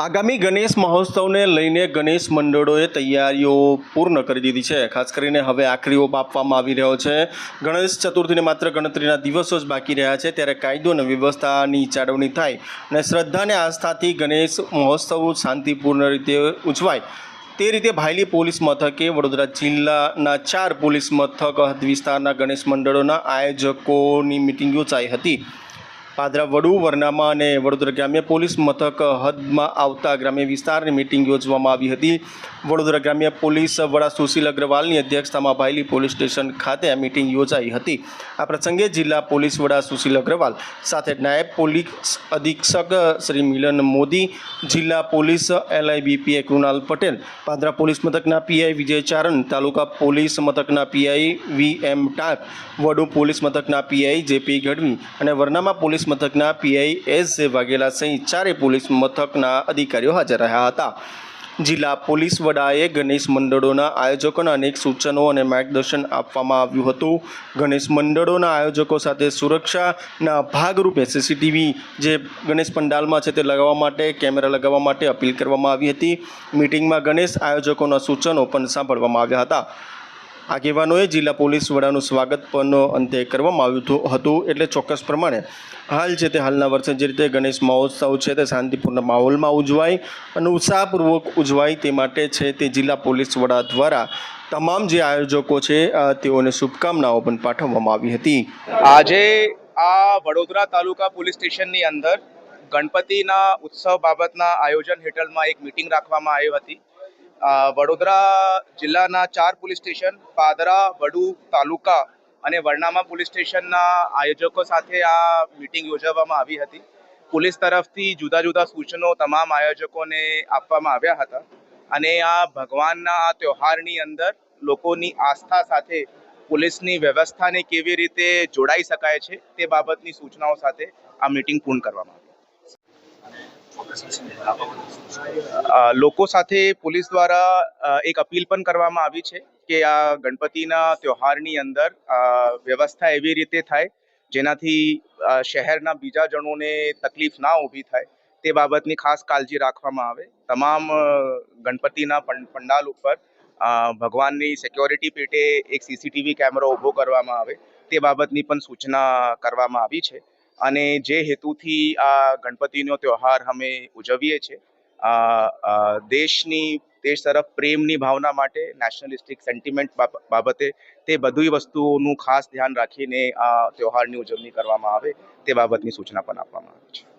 આગામી ગણેશ મહોત્સવને લઈને ગણેશ મંડળોએ તૈયારીઓ પૂર્ણ કરી દીધી છે. ખાસ કરીને હવે આખરી ઓપ આપવામાં આવી રહ્યો છે. ગણેશ ચતુર્થીને માત્ર ગણતરીના દિવસો જ બાકી રહ્યા છે. ત્યારે કાયદો અને વ્યવસ્થાની જાળવણી થાય અને શ્રદ્ધા અને આસ્થાથી ગણેશ મહોત્સવ શાંતિપૂર્ણ રીતે ઉજવાય. તે રીતે ભાયલી પોલીસ મથકે, વડોદરા જિલ્લાના ચાર પોલીસ મથક વિસ્તારના ગણેશ મંડળોના આયોજકોની મિટિંગ યોજાઈ હતી. પાદરા વડુ, વરનામા અને વડોદરા ગ્રામ્ય પોલીસ મથક હદમાં આવતા ગ્રામ્ય વિસ્તારની મિટિંગ યોજવામાં આવી હતી. વડોદરા ગ્રામ્ય પોલીસ વડા સુશીલ અગ્રવાલની અધ્યક્ષતામાં ભાયલી પોલીસ સ્ટેશન ખાતે આ મિટિંગ યોજાઈ હતી. આ પ્રસંગે જિલ્લા પોલીસ વડા સુશીલ અગ્રવાલ સાથે નાયબ પોલીસ અધિક્ષક શ્રી મિલન મોદી, જિલ્લા પોલીસ એલઆઈબીપીએ કૃણાલ પટેલ, પાદરા પોલીસ મથકના પીઆઈ વિજય ચારણ તાલુકા પોલીસ મથકના PI V M Tank, Vadu police મથકના પીઆઈ જેપી ગઢવી અને વરનામા પોલીસ મથકના પીઆઈ એસ જે વાઘેલા સહિત ચારે પોલીસ મથકના અધિકારીઓ હાજર રહ્યા હતા. જિલ્લા પોલીસ વડાએ ગણેશ મંડળોના આયોજકોને અનેક સૂચનો અને માર્ગદર્શન આપવામાં આવ્યું હતું. ગણેશ મંડળોના આયોજકો સાથે સુરક્ષાના ભાગરૂપે સીસીટીવી જે ગણેશ પંડાલમાં છે તે લગાવવા માટે, કેમેરા લગાવવા માટે અપીલ કરવામાં આવી હતી. મિટિંગમાં ગણેશ આયોજકોના સૂચનો પણ સાંભળવામાં આવ્યા હતા. આગેવાનોએ જિલ્લા પોલીસ વડાનું સ્વાગત પણ અંતે કરવામાં આવ્યું હતું- એટલે ચોક્કસ પ્રમાણે હાલ છે તે હાલના વર્ષે જે રીતે ગણેશ મહોત્સવ છે તે શાંતિપૂર્ણ માહોલમાં ઉજવાય અને ઉત્સાહપૂર્વક ઉજવાય તે માટે છે તે જિલ્લા પોલીસ વડા દ્વારા તમામ જે આયોજકો છે તેઓને શુભકામનાઓ પણ પાઠવવામાં આવી હતી. આજે આ વડોદરા તાલુકા પોલીસ સ્ટેશનની અંદર ગણપતિના ઉત્સવ બાબતના આયોજન હેઠળમાં એક મિટિંગ રાખવામાં આવી હતી. વડોદરા જિલ્લાના ચાર પોલીસ સ્ટેશન, પાદરા, વડુ તાલુકા અને વરનામા પોલીસ સ્ટેશનના આયોજકો સાથે આ મિટિંગ યોજવામાં આવી હતી. પોલીસ તરફથી જુદા જુદા સૂચનો તમામ આયોજકોને આપવામાં આવ્યા હતા અને આ ભગવાનના આ તહેવારની અંદર લોકોની આસ્થા સાથે પોલીસની વ્યવસ્થાને કેવી રીતે જોડાઈ શકાય છે તે બાબતની સૂચનાઓ સાથે આ મિટિંગ પૂર્ણ કરવામાં આવી. લોકો સાથે પોલીસ દ્વારા એક અપીલ પણ કરવામાં આવી છે કે આ ગણપતિના તહેવારની અંદર વ્યવસ્થા એવી રીતે થાય જેનાથી શહેરના બીજા જણોને તકલીફ ના ઊભી થાય તે બાબતની ખાસ કાળજી રાખવામાં આવે. તમામ ગણપતિના પંડાલ ઉપર ભગવાનની સિક્યોરિટી પેટે એક સીસીટીવી કેમેરો ઊભો કરવામાં આવે તે બાબતની પણ સૂચના કરવામાં આવી છે. અને જે હેતુથી આ ગણપતિનો તહેવાર અમે ઉજવીએ છીએ દેશની, દેશ તરફ પ્રેમની ભાવના માટે નેશનલિસ્ટિક સેન્ટિમેન્ટ બાબતે તે બધી વસ્તુઓનું ખાસ ધ્યાન રાખીને આ તહેવારની ઉજવણી કરવામાં આવે તે બાબતની સૂચના પણ આપવામાં આવી છે.